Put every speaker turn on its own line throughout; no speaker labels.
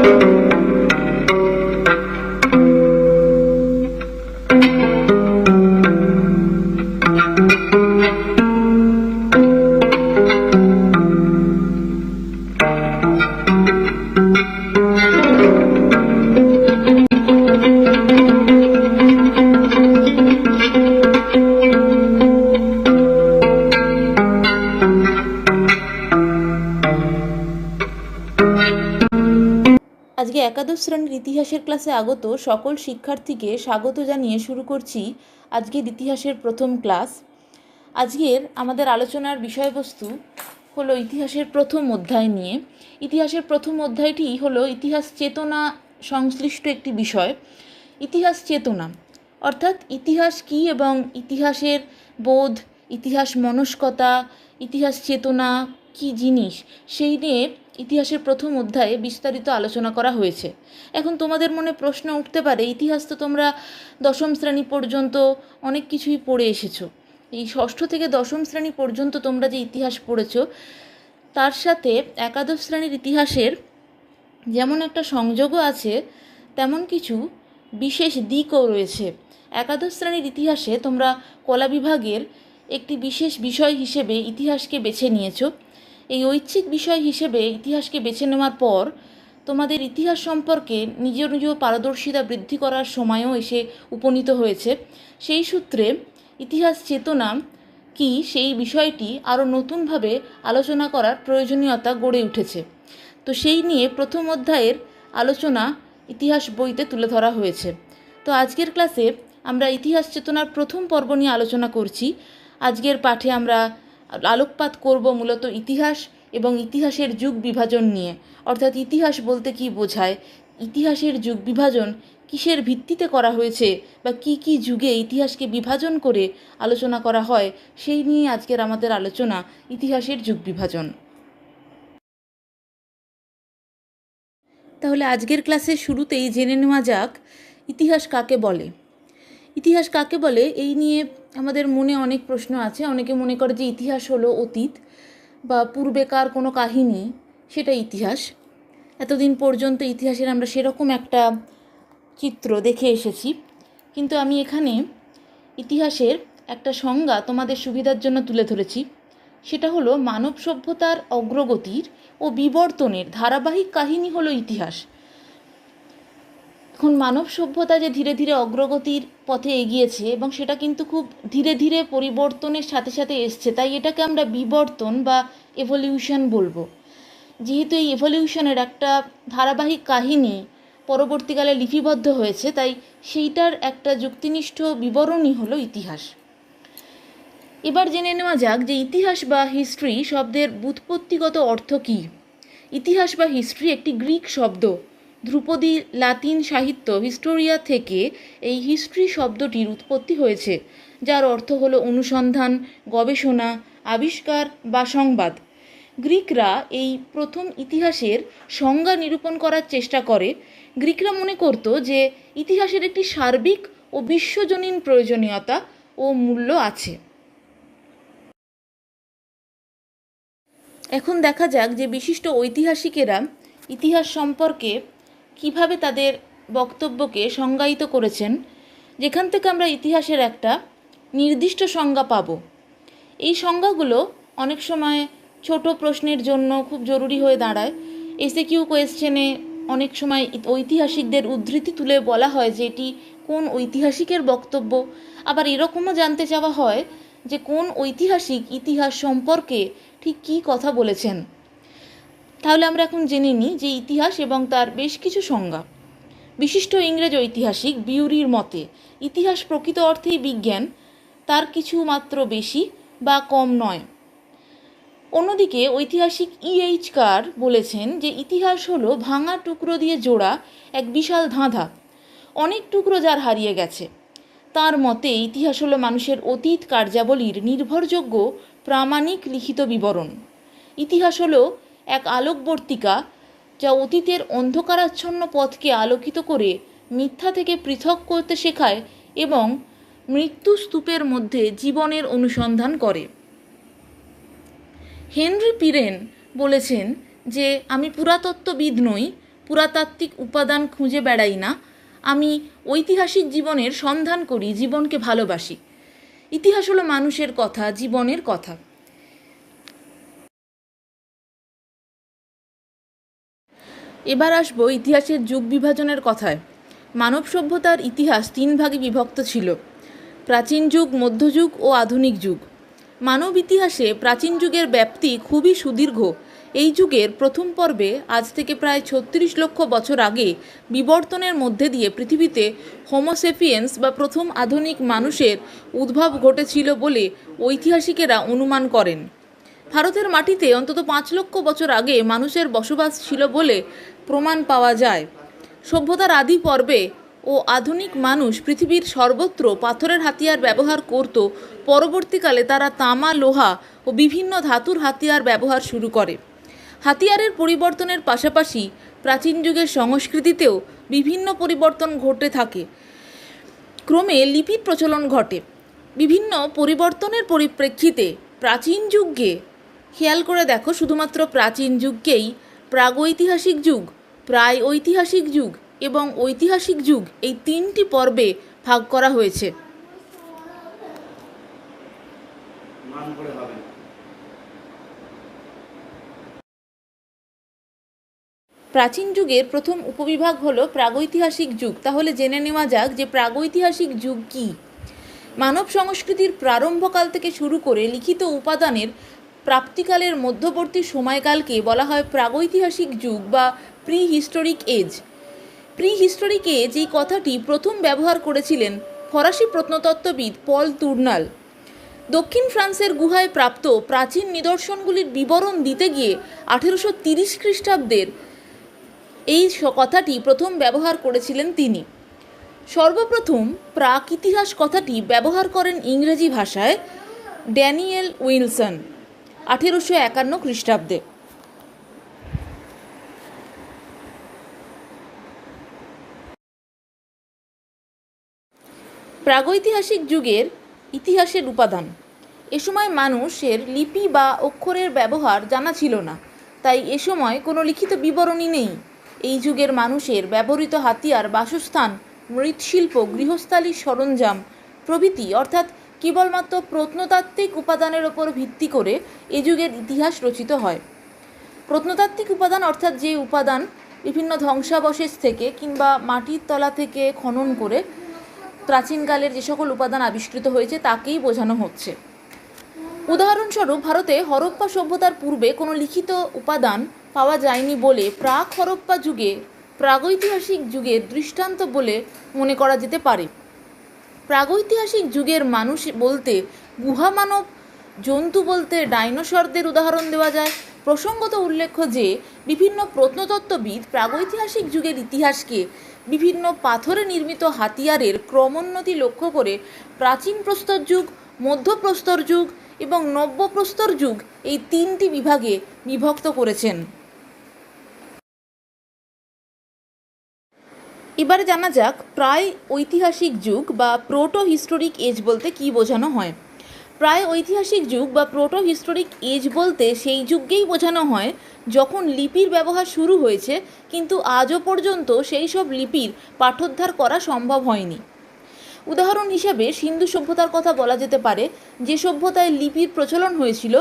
Thank you. একাদশ শ্রেণির ইতিহাসের ক্লাসে আগত সকল শিক্ষার্থীকে স্বাগত জানিয়ে শুরু করছি আজকের ইতিহাসের প্রথম ক্লাস। আজকের আমাদের আলোচনার বিষয়বস্তু হলো ইতিহাসের প্রথম অধ্যায় নিয়ে। ইতিহাসের প্রথম অধ্যায়টি হলো ইতিহাস চেতনা সংশ্লিষ্ট একটি বিষয়। ইতিহাস চেতনা, অর্থাৎ ইতিহাস কী এবং ইতিহাসের বোধ, ইতিহাস মনস্কতা, ইতিহাস চেতনা কী জিনিস সেই নিয়ে ইতিহাসের প্রথম অধ্যায়ে বিস্তারিত আলোচনা করা হয়েছে। এখন তোমাদের মনে প্রশ্ন উঠতে পারে, ইতিহাস তো তোমরা দশম শ্রেণি পর্যন্ত অনেক কিছুই পড়ে এসেছ। এই ষষ্ঠ থেকে দশম শ্রেণি পর্যন্ত তোমরা যে ইতিহাস পড়েছো, তার সাথে একাদশ শ্রেণির ইতিহাসের যেমন একটা সংযোগও আছে, তেমন কিছু বিশেষ দিকও রয়েছে। একাদশ শ্রেণির ইতিহাসে তোমরা কলা বিভাগের একটি বিশেষ বিষয় হিসেবে ইতিহাসকে বেছে নিয়েছো। এই ঐচ্ছিক বিষয় হিসেবে ইতিহাসকে বেছে নেওয়ার পর তোমাদের ইতিহাস সম্পর্কে নিজ নিজ পারদর্শিতা বৃদ্ধি করার সময়ও এসে উপনীত হয়েছে। সেই সূত্রে ইতিহাস চেতনা কি সেই বিষয়টি আরও নতুনভাবে আলোচনা করার প্রয়োজনীয়তা গড়ে উঠেছে। তো সেই নিয়ে প্রথম অধ্যায়ের আলোচনা ইতিহাস বইতে তুলে ধরা হয়েছে। তো আজকের ক্লাসে আমরা ইতিহাস চেতনার প্রথম পর্ব নিয়ে আলোচনা করছি। আজকের পাঠে আমরা আলোকপাত করব মূলত ইতিহাস এবং ইতিহাসের যুগ বিভাজন নিয়ে। অর্থাৎ ইতিহাস বলতে কি বোঝায়? ইতিহাসের যুগ বিভাজন কিসের ভিত্তিতে করা হয়েছে বা কি কি যুগে ইতিহাসকে বিভাজন করে আলোচনা করা হয়, সেই নিয়ে আজকের আমাদের আলোচনা, ইতিহাসের যুগ বিভাজন। তাহলে আজকের ক্লাসের শুরুতেই জেনে নেওয়া যাক, ইতিহাস কাকে বলে? ইতিহাস কাকে বলে? এই নিয়ে আমাদের মনে অনেক প্রশ্ন আছে। অনেকে মনে করে যে ইতিহাস হলো অতীত বা পূর্বেকার কোনো কাহিনী, সেটা ইতিহাস। এতদিন পর্যন্ত ইতিহাসের আমরা সেরকম একটা চিত্র দেখে এসেছি। কিন্তু আমি এখানে ইতিহাসের একটা সংজ্ঞা তোমাদের সুবিধার জন্য তুলে ধরেছি। সেটা হলো মানব সভ্যতার অগ্রগতির ও বিবর্তনের ধারাবাহিক কাহিনী হলো ইতিহাস। এখন মানব সভ্যতা যে ধীরে ধীরে অগ্রগতির পথে এগিয়েছে এবং সেটা কিন্তু খুব ধীরে ধীরে পরিবর্তনের সাথে সাথে এসছে, তাই এটাকে আমরা বিবর্তন বা এভলিউশন বলব। যেহেতু এই এভলিউশনের একটা ধারাবাহিক কাহিনী পরবর্তীকালে লিপিবদ্ধ হয়েছে, তাই সেইটার একটা যুক্তিনিষ্ঠ বিবরণই হলো ইতিহাস। এবার জেনে নেওয়া যাক যে ইতিহাস বা হিস্ট্রি শব্দের ব্যুৎপত্তিগত অর্থ কী। ইতিহাস বা হিস্ট্রি একটি গ্রিক শব্দ। ধ্রুপদী লাতিন সাহিত্য হিস্টোরিয়া থেকে এই হিস্ট্রি শব্দটির উৎপত্তি হয়েছে, যার অর্থ হল অনুসন্ধান, গবেষণা, আবিষ্কার বা সংবাদ। গ্রিকরা এই প্রথম ইতিহাসের সংজ্ঞা নিরূপণ করার চেষ্টা করে। গ্রিকরা মনে করত যে ইতিহাসের একটি সার্বিক ও বিশ্বজনীন প্রয়োজনীয়তা ও মূল্য আছে। এখন দেখা যাক যে বিশিষ্ট ঐতিহাসিকেরা ইতিহাস সম্পর্কে কীভাবে তাদের বক্তব্যকে সংজ্ঞায়িত করেছেন, যেখান থেকে আমরা ইতিহাসের একটা নির্দিষ্ট সংজ্ঞা পাব। এই সংজ্ঞাগুলো অনেক সময় ছোট প্রশ্নের জন্য খুব জরুরি হয়ে দাঁড়ায়। এসে কিউ কোয়েশ্চেনে অনেক সময় ঐতিহাসিকদের উদ্ধৃতি তুলে বলা হয় যে এটি কোন ঐতিহাসিকের বক্তব্য। আবার এরকমও জানতে চাওয়া হয় যে কোন ঐতিহাসিক ইতিহাস সম্পর্কে ঠিক কী কথা বলেছেন। তাহলে আমরা এখন জেনে নিই যে ইতিহাস এবং তার বেশ কিছু সংজ্ঞা। বিশিষ্ট ইংরেজ ঐতিহাসিক বিউরির মতে, ইতিহাস প্রকৃত অর্থেই বিজ্ঞান, তার কিছু মাত্র বেশি বা কম নয়। অন্যদিকে ঐতিহাসিক ইএইচ কার বলেছেন যে ইতিহাস হলো ভাঙা টুকরো দিয়ে জোড়া এক বিশাল ধাঁধা, অনেক টুকরো যার হারিয়ে গেছে। তার মতে ইতিহাস হলো মানুষের অতীত কার্যাবলীর নির্ভরযোগ্য প্রামাণিক লিখিত বিবরণ। ইতিহাস হলো এক আলোকবর্তিকা যা অতীতের অন্ধকারাচ্ছন্ন পথকে আলোকিত করে মিথ্যা থেকে পৃথক করতে শেখায় এবং মৃত্যু স্তূপের মধ্যে জীবনের অনুসন্ধান করে। হেনরি পিরেন বলেছেন যে, আমি পুরাতত্ত্ববিদ নই, পুরাতাত্ত্বিক উপাদান খুঁজে বেড়াই না। আমি ঐতিহাসিক জীবনের সন্ধান করি, জীবনকে ভালোবাসি। ইতিহাস হলো মানুষের কথা, জীবনের কথা। এবার আসব ইতিহাসের যুগ বিভাজনের কথায়। মানব সভ্যতার ইতিহাস তিন ভাগে বিভক্ত ছিল। প্রাচীন যুগ মধ্যযুগ ও আধুনিক যুগ। মানব ইতিহাসে প্রাচীন যুগের ব্যাপ্তি খুবই সুদীর্ঘ। এই যুগের প্রথম পর্বে আজ থেকে প্রায় ছত্রিশ লক্ষ বছর আগে বিবর্তনের মধ্যে দিয়ে পৃথিবীতে হোমোসেফিয়েন্স বা প্রথম আধুনিক মানুষের উদ্ভব ঘটেছিল বলে ঐতিহাসিকেরা অনুমান করেন। ভারতের মাটিতে অন্তত পাঁচ লক্ষ বছর আগে মানুষের বসবাস ছিল বলে প্রমাণ পাওয়া যায়। সভ্যতার আদি পর্বে ও আধুনিক মানুষ পৃথিবীর সর্বত্র পাথরের হাতিয়ার ব্যবহার করত, পরবর্তীকালে তারা তামা, লোহা ও বিভিন্ন ধাতুর হাতিয়ার ব্যবহার শুরু করে। হাতিয়ারের পরিবর্তনের পাশাপাশি প্রাচীন যুগের সংস্কৃতিতেও বিভিন্ন পরিবর্তন ঘটে থাকে। ক্রমে লিপির প্রচলন ঘটে। বিভিন্ন পরিবর্তনের পরিপ্রেক্ষিতে প্রাচীন যুগে খেয়াল করে দেখো শুধুমাত্র প্রাচীন যুগকেই প্রাগৈতিহাসিক যুগ প্রায় ঐতিহাসিক যুগ এবং ঐতিহাসিক যুগ এই তিনটি পর্বে ভাগ করা হয়েছে। প্রাচীন যুগের প্রথম উপবিভাগ হলো প্রাগৈতিহাসিক যুগ। তাহলে জেনে নেওয়া যাক যে প্রাগৈতিহাসিক যুগ কি। মানব সংস্কৃতির প্রারম্ভকাল থেকে শুরু করে লিখিত উপাদানের প্রাপ্তিকালের মধ্যবর্তী সময়কালকে বলা হয় প্রাগৈতিহাসিক যুগ বা prehistoric age. Prehistoric age এই কথাটি প্রথম ব্যবহার করেছিলেন ফরাসি প্রত্নতত্ত্ববিদ পল তুর্নাল। দক্ষিণ ফ্রান্সের গুহায় প্রাপ্ত প্রাচীন নিদর্শনগুলির বিবরণ দিতে গিয়ে আঠেরোশো তিরিশ খ্রিস্টাব্দের এই কথাটি প্রথম ব্যবহার করেছিলেন তিনি। সর্বপ্রথম প্রাক ইতিহাস কথাটি ব্যবহার করেন ইংরেজি ভাষায় ড্যানিয়েল উইলসন। আঠেরোশো একান্ন খ্রিস্টাব্দে। প্রাগৈতিহাসিক যুগের ইতিহাসের উপাদান। এ সময় মানুষের লিপি বা অক্ষরের ব্যবহার জানা ছিল না, তাই এ সময় কোনো লিখিত বিবরণী নেই। এই যুগের মানুষের ব্যবহৃত হাতিয়ার বাসস্থান, মৃৎশিল্প গৃহস্থালী সরঞ্জাম, প্রভৃতি, অর্থাৎ কেবলমাত্র প্রত্নতাত্ত্বিক উপাদানের ওপর ভিত্তি করে এ যুগের ইতিহাস রচিত হয়। প্রত্নতাত্ত্বিক উপাদান অর্থাৎ যে উপাদান বিভিন্ন ধ্বংসাবশেষ থেকে কিংবা মাটির তলা থেকে খনন করে প্রাচীনকালের যে সকল উপাদান আবিষ্কৃত হয়েছে, তাকেই বোঝানো হচ্ছে। উদাহরণস্বরূপ, ভারতে হরপ্পা সভ্যতার পূর্বে কোনো লিখিত উপাদান পাওয়া যায়নি বলে প্রাক হরপ্পা যুগে, প্রাগৈতিহাসিক যুগের দৃষ্টান্ত বলে মনে করা যেতে পারে। প্রাগৈতিহাসিক যুগের মানুষ বলতে গুহা মানব জন্তু বলতে ডাইনোসরদের উদাহরণ দেওয়া যায়। প্রসঙ্গত উল্লেখ্য যে, বিভিন্ন প্রত্নতত্ত্ববিদ প্রাগৈতিহাসিক যুগের ইতিহাসকে বিভিন্ন পাথরে নির্মিত হাতিয়ারের ক্রমোন্নতি লক্ষ্য করে প্রাচীন প্রস্তর যুগ মধ্যপ্রস্তর যুগ এবং নব্যপ্রস্তর যুগ এই তিনটি বিভাগে বিভক্ত করেছেন। এবারে জানা যাক, প্রায় ঐতিহাসিক যুগ বা প্রোটো হিস্টোরিক এজ বলতে কী বোঝানো হয়। প্রায় ঐতিহাসিক যুগ বা প্রোটো হিস্টোরিক এজ বলতে সেই যুগকেই বোঝানো হয় যখন লিপির ব্যবহার শুরু হয়েছে, কিন্তু আজও পর্যন্ত সেই সব লিপির পাঠোদ্ধার করা সম্ভব হয়নি। উদাহরণ হিসেবে সিন্ধু সভ্যতার কথা বলা যেতে পারে, যে সভ্যতায় লিপির প্রচলন হয়েছিল,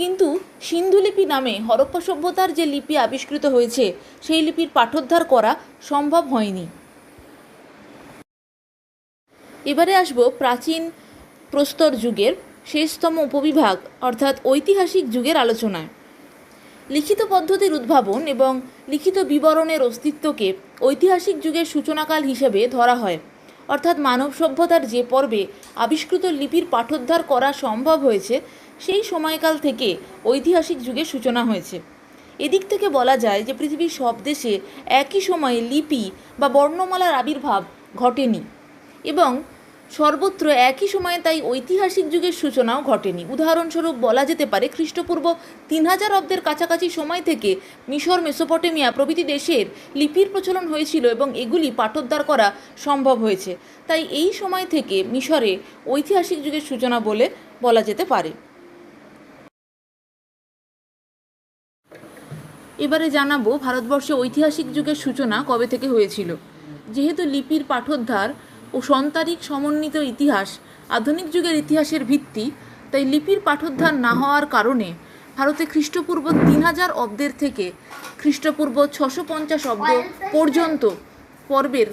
কিন্তু সিন্ধু লিপি নামে হরপ্পা সভ্যতার যে লিপি আবিষ্কৃত হয়েছে, সেই লিপির পাঠোদ্ধার করা সম্ভব হয়নি। এবারে আসব প্রাচীন প্রস্তর যুগের শেষতম উপবিভাগ, অর্থাৎ ঐতিহাসিক যুগের আলোচনায়। লিখিত পদ্ধতির উদ্ভাবন এবং লিখিত বিবরণের অস্তিত্বকে ঐতিহাসিক যুগের সূচনাকাল হিসেবে ধরা হয়। অর্থাৎ মানব সভ্যতার যে পর্বে আবিষ্কৃত লিপির পাঠোদ্ধার করা সম্ভব হয়েছে, সেই সময়কাল থেকে ঐতিহাসিক যুগের সূচনা হয়েছে। এদিক থেকে বলা যায় যে পৃথিবীর সব দেশে একই সময়ে লিপি বা বর্ণমালার আবির্ভাব ঘটেনি এবং সর্বত্র একই সময়ে তাই ঐতিহাসিক যুগের সূচনাও ঘটেনি। উদাহরণস্বরূপ বলা যেতে পারে, খ্রিস্টপূর্ব তিন হাজার অব্দের কাছাকাছি সময় থেকে মিশর, মেসোপটেমিয়া প্রভৃতি দেশের লিপির প্রচলন হয়েছিল এবং এগুলি পাঠোদ্ধার করা সম্ভব হয়েছে। তাই এই সময় থেকে মিশরে ঐতিহাসিক যুগের সূচনা বলে বলা যেতে পারে। এবারে জানাব, ভারতবর্ষে ঐতিহাসিক যুগের সূচনা কবে থেকে হয়েছিল? যেহেতু লিপির পাঠোদ্ধার ও সন্তারিক সমন্বিত ইতিহাস আধুনিক যুগের ইতিহাসের ভিত্তি, তাই লিপির পাঠোদ্ধার না হওয়ার কারণে ভারতে খ্রিস্টপূর্ব তিন হাজার অব্দের থেকে খ্রিস্টপূর্ব ছশো পঞ্চাশ অব্দ পর্যন্ত পর্বের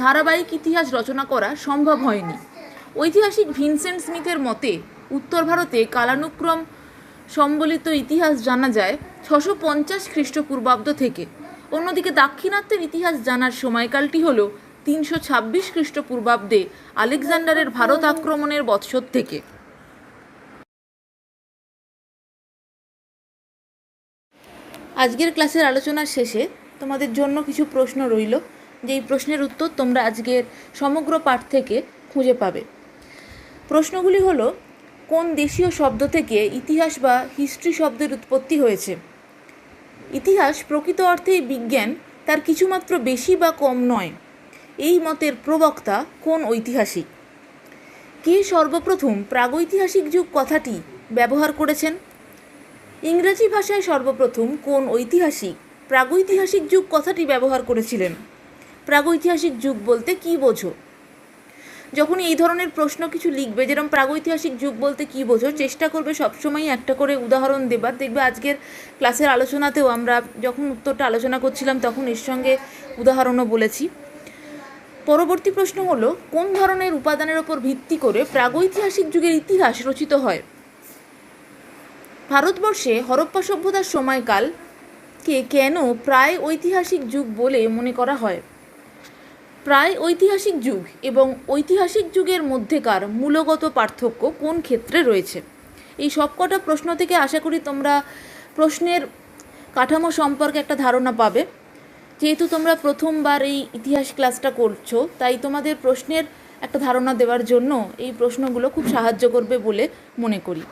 ধারাবাহিক ইতিহাস রচনা করা সম্ভব হয়নি। ঐতিহাসিক ভিনসেন্ট স্মিথের মতে, উত্তর ভারতে কালানুক্রম সম্বলিত ইতিহাস জানা যায় ছশো পঞ্চাশ খ্রিস্টপূর্বাব্দ থেকে। অন্যদিকে দাক্ষিণাত্যের ইতিহাস জানার সময়কালটি হল তিনশো ছাব্বিশ খ্রিস্টপূর্বাব্দে আলেকজান্ডারের ভারত আক্রমণের বৎসর থেকে। আজকের ক্লাসের আলোচনার শেষে তোমাদের জন্য কিছু প্রশ্ন রইল, যেই প্রশ্নের উত্তর তোমরা আজকের সমগ্র পাঠ থেকে খুঁজে পাবে। প্রশ্নগুলি হলো, কোন দেশীয় শব্দ থেকে ইতিহাস বা হিস্ট্রি শব্দের উৎপত্তি হয়েছে? ইতিহাস প্রকৃত অর্থেই বিজ্ঞান, তার কিছুমাত্র বেশি বা কম নয়। এই মতের প্রবক্তা কোন ঐতিহাসিক? কে সর্বপ্রথম প্রাগৈতিহাসিক যুগ কথাটি ব্যবহার করেছেন? ইংরেজি ভাষায় সর্বপ্রথম কোন ঐতিহাসিক প্রাগৈতিহাসিক যুগ কথাটি ব্যবহার করেছিলেন? প্রাগৈতিহাসিক যুগ বলতে কী বোঝো? যখন এই ধরনের প্রশ্ন কিছু লিখবে যেরকম প্রাগৈতিহাসিক যুগ বলতে কী বোঝো, চেষ্টা করবে সবসময় একটা করে উদাহরণ দেবার। দেখবে আজকের ক্লাসের আলোচনাতেও আমরা যখন উত্তরটা আলোচনা করছিলাম, তখন এর সঙ্গে উদাহরণও বলেছি। পরবর্তী প্রশ্ন হলো, কোন ধরনের উপাদানের ওপর ভিত্তি করে প্রাগৈতিহাসিক যুগের ইতিহাস রচিত হয়? ভারতবর্ষে হরপ্পা সভ্যতার সময়কালকে কেন প্রায় ঐতিহাসিক যুগ বলে মনে করা হয়? প্রায় ঐতিহাসিক যুগ এবং ঐতিহাসিক যুগের মধ্যেকার মূলগত পার্থক্য কোন ক্ষেত্রে রয়েছে? এই সবকটা প্রশ্ন থেকে আশা করি তোমরা প্রশ্নের কাঠামো সম্পর্কে একটা ধারণা পাবে। যেহেতু তোমরা প্রথমবার এই ইতিহাস ক্লাসটা করছ, তাই তোমাদের প্রশ্নের একটা ধারণা দেওয়ার জন্য এই প্রশ্নগুলো খুব সাহায্য করবে বলে মনে করি।